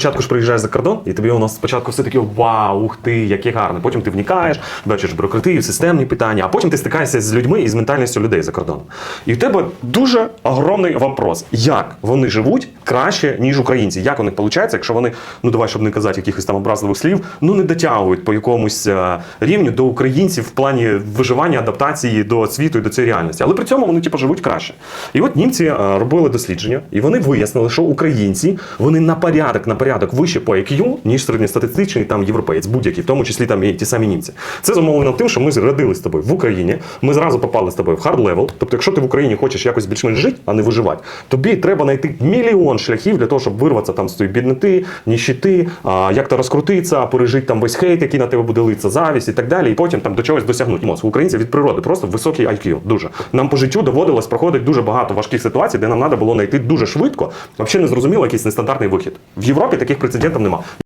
Спочатку ж приїжджаєш за кордон, і тобі воно спочатку все таке вау, ух ти, яке гарне. Потім ти вникаєш, бачиш бюрократію, системні питання, а потім ти стикаєшся з людьми і з ментальністю людей за кордоном. І в тебе дуже огромний вопрос, як вони живуть краще, ніж українці. Як у них виходить, якщо вони, ну давай, щоб не казати якихось там образливих слів, ну не дотягують по якомусь е, рівню до українців в плані виживання, адаптації до світу і до цієї реальності. Але при цьому вони типу, живуть краще. І от німці е, робили дослідження, і вони вияснили, що українці вони на порядок, на порядок вище по IQ, ніж середньостатистичний там європеєць, будь-який, в тому числі там і ті самі німці. Це зумовлено тим, що ми родились з тобою в Україні. Ми зразу попали з тобою в хард левел. Тобто, якщо ти в Україні хочеш якось більш-менш жити, а не виживати, тобі треба знайти мільйон шляхів для того, щоб вирватися там з тої бідноти, ніщити, як то розкрутитися, пережити там весь хейт, який на тебе буде литися, завість і так далі, і потім там до чогось досягнути. Мозк українців від природи просто високий IQ. Дуже нам по життю доводилось проходити дуже багато важких ситуацій, де нам треба було знайти дуже швидко, взагалі не зрозуміло якийсь нестандартний вихід. В Європі таких прецедентів немає.